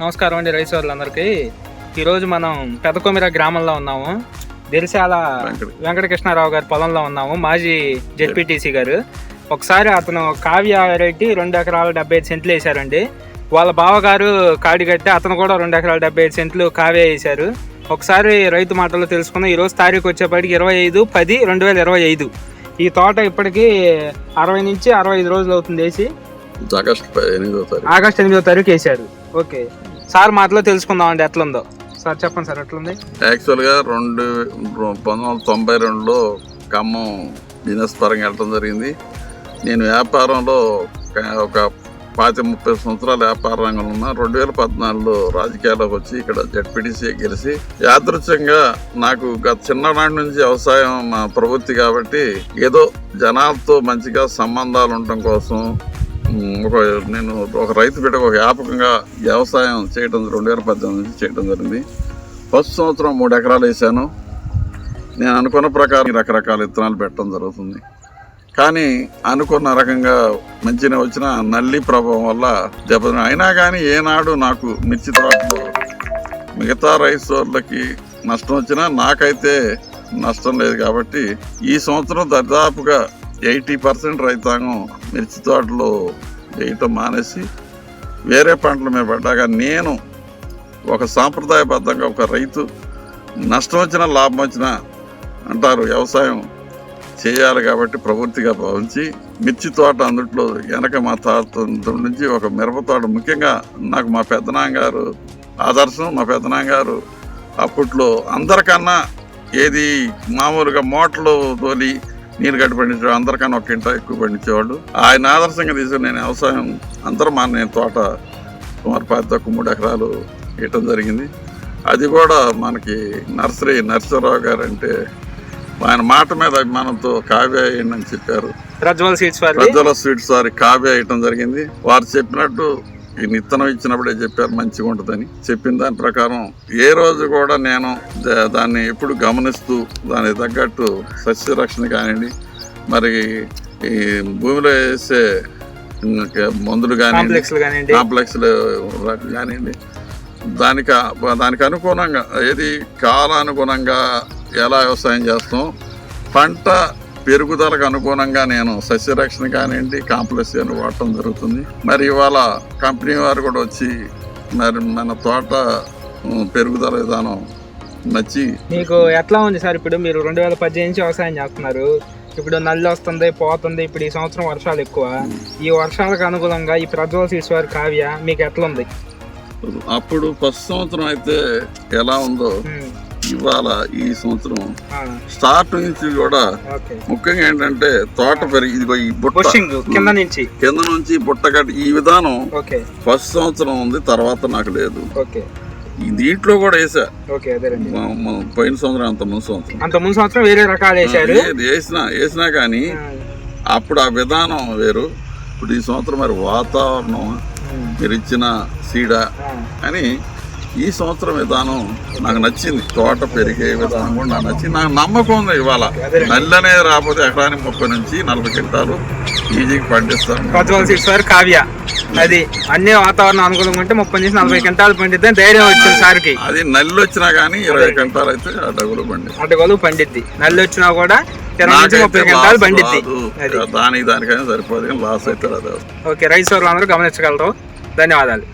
నమస్కారం అండి రైతు సోదరులందరికీ ఈరోజు మనం పెదకొమిర గ్రామంలో ఉన్నాము. దిరిశాల వెంకట- వెంకటకృష్ణారావు గారి పొలంలో ఉన్నాము మాజీ జెడ్పీటీసీ గారు. ఒకసారి అతను కావ్య వెరైటీ రెండు ఎకరాల డెబ్బై ఐదు సెంట్లు వేశారండి. వాళ్ళ బావగారు కాడి కట్టి అతను కూడా రెండు ఎకరాల డెబ్బై ఐదు సెంట్లు కావ్య వేశారు. ఒకసారి రైతు మాటల్లో తెలుసుకుందాం. ఈరోజు తారీఖు వచ్చేప్పటికి ఇరవై ఐదు పది రెండు వేల ఇరవై ఐదు. ఈ తోట ఇప్పటికీ అరవై నుంచి అరవై ఐదు రోజులు అవుతుంది వేసి ఆగస్టు ఎనిమిదో తారీఖు. ఆగస్ట్ ఎనిమిదో తారీఖు వేసారు ఓకే. సార్ మాటలో తెలుసుకుందాం అండి ఎట్లుందో. సార్ చెప్పండి సార్ ఎట్లుంది? యాక్చువల్గా రెండు పంతొమ్మిది వందల తొంభై రెండులో ఖమ్మం బిజినెస్ పరంగా వెళ్ళడం జరిగింది. నేను వ్యాపారంలో ఒక- పాతి ముప్పై సంవత్సరాల వ్యాపార రంగంలో ఉన్నా. రెండు వేల పద్నాలుగులో రాజకీయాల్లోకి వచ్చి ఇక్కడ జడ్పీటీసీ గెలిచి యాదృచ్ఛంగా నాకు గత చిన్ననాటి నుంచి వ్యవసాయం మా ప్రవృత్తి కాబట్టి ఏదో జనాలతో మంచిగా సంబంధాలు ఉండటం కోసం ఒక నేను ఒక రైతు బిడ్డకు ఒక వ్యాపకంగా వ్యవసాయం చేయడం రెండు వేల పద్దెనిమిది నుంచి చేయడం జరిగింది. ఫస్ట్ సంవత్సరం మూడు ఎకరాలు వేసాను నేను అనుకున్న ప్రకారం రకరకాల విత్తనాలు పెట్టడం జరుగుతుంది. కానీ అనుకున్న రకంగా మంచిగా వచ్చిన నల్లి ప్రభావం వల్ల దెబ్బతిన అయినా కానీ ఏనాడు నాకు మిర్చి తోటలో మిగతా రైతులకి నష్టం వచ్చినా నాకైతే నష్టం లేదు కాబట్టి ఈ సంవత్సరం దాదాపుగా ఎయిటీ పర్సెంట్ రైతాంగం మిర్చి తోటలో వేయటం మానేసి వేరే పంటల మీద పడ్డాక నేను ఒక సాంప్రదాయబద్ధంగా ఒక రైతు నష్టం వచ్చినా లాభం వచ్చినా అంటారు వ్యవసాయం చేయాలి కాబట్టి ప్రవృత్తిగా భావించి మిర్చి తోట అందుట్లో వెనక మా తాత నుంచి ఒక మిరప తోట. ముఖ్యంగా నాకు మా పెద్దనాన్నగారు ఆదర్శం మా పెద్దనాన్నగారు అప్పట్లో అందరికన్నా ఏది మామూలుగా మోటార్లు తోలి నీరు గడ్డి పండించేవాడు అందరికన్నా ఒక ఇంట ఎక్కువ పండించేవాడు. ఆయన ఆదర్శంగా తీసుకుని నేను వ్యవసాయం అందరూ మా నేను తోట సుమారు పది తక్కువ మూడు ఎకరాలు వేయటం జరిగింది. అది కూడా మనకి నర్సరీ నరసింహరావు గారు అంటే ఆయన మాట మీద అభిమానంతో కావ్య వేయండి అని చెప్పారు. ప్రజ్వల్ స్వీట్స్ వారి కావ్య వేయటం జరిగింది. వారు చెప్పినట్టు ఈ నిత్తనం ఇచ్చినప్పుడే చెప్పారు మంచిగా ఉంటుందని. చెప్పిన దాని ప్రకారం ఏ రోజు కూడా నేను దాన్ని ఎప్పుడు గమనిస్తూ దానికి తగ్గట్టు సస్యరక్షణ కానివ్వండి మరి ఈ భూమిలో వేసే మందులు కానివ్వండి కాంప్లెక్స్ కానివ్వండి. కాంప్లెక్స్లు కానివ్వండి దానికి దానికి అనుగుణంగా ఏది కాలానుగుణంగా ఎలా వ్యవసాయం చేస్తాం పంట పెరుగుదలకు అనుగుణంగా నేను సస్యరక్షణ కానివ్వండి కాంప్లెక్స్ అని వాడటం జరుగుతుంది. మరి ఇవాళ కంపెనీ వారు కూడా వచ్చి మరి మన తోట పెరుగుదల విధానం నచ్చి మీకు ఎట్లా ఉంది సార్ ఇప్పుడు మీరు రెండు వేల పద్దెనిమిది నుంచి వ్యవసాయం చేస్తున్నారు? ఇప్పుడు నల్లి వస్తుంది పోతుంది ఇప్పుడు ఈ సంవత్సరం వర్షాలు ఎక్కువ. ఈ వర్షాలకు అనుగుణంగా ఈ ప్రజ్వల్ సీట్స్ వారి కావ్య మీకు ఎట్లా ఉంది అప్పుడు ఫస్ట్ సంవత్సరం అయితే ఎలా ఉందో ఇవాళ ఈ సంవత్సరం స్టార్ట్ నుంచి కూడా ముఖ్యంగా ఏంటంటే తోట పెరిగి ఇదిగో ఈ బుట్ట. కింద నుంచి. కింద నుంచి బుట్టగడ్డ ఈ విధానం ఫస్ట్ సంవత్సరం ఉంది తర్వాత నాకు లేదు. దీంట్లో కూడా వేసా. పోయిన సంవత్సరం అంత ముందు సంవత్సరం. అంత ముందు సంవత్సరం వేరే రకాలు ఏది వేసినా వేసినా కానీ అప్పుడు ఆ విధానం వేరు. ఇప్పుడు ఈ సంవత్సరం మరి వాతావరణం మీరు ఇచ్చిన సీడ అని ఈ సంవత్సరం విధానం నాకు నచ్చింది. తోట పెరిగే విధానం కూడా నాకు నచ్చింది. నాకు నమ్మకం ఉంది ఇవాళ. అదేనండి. నల్లి అనేది రాకపోతే ఎకరానికి ముప్పై నుంచి నలభై క్వింటాలు ఈజీగా పండిస్తాను. వారి కావ్య. అది అన్ని వాతావరణం అనుకూలంగా ఉంటే ముప్పై నుంచి నలభై క్వింటాలు పండిద్ది ధైర్యం వచ్చింది సార్కి. అది నల్లి వచ్చినా కానీ ఇరవై క్వింటాలు అయితే ఆ డగులు పండి అడ్డగోలు పండిద్ది. నల్లి వచ్చినా కూడా దానికి దానికైనా సరిపోదు లాస్ అయితే ఓకే రైతు సోదరులు అందరూ గమనించగలరు. ధన్యవాదాలు.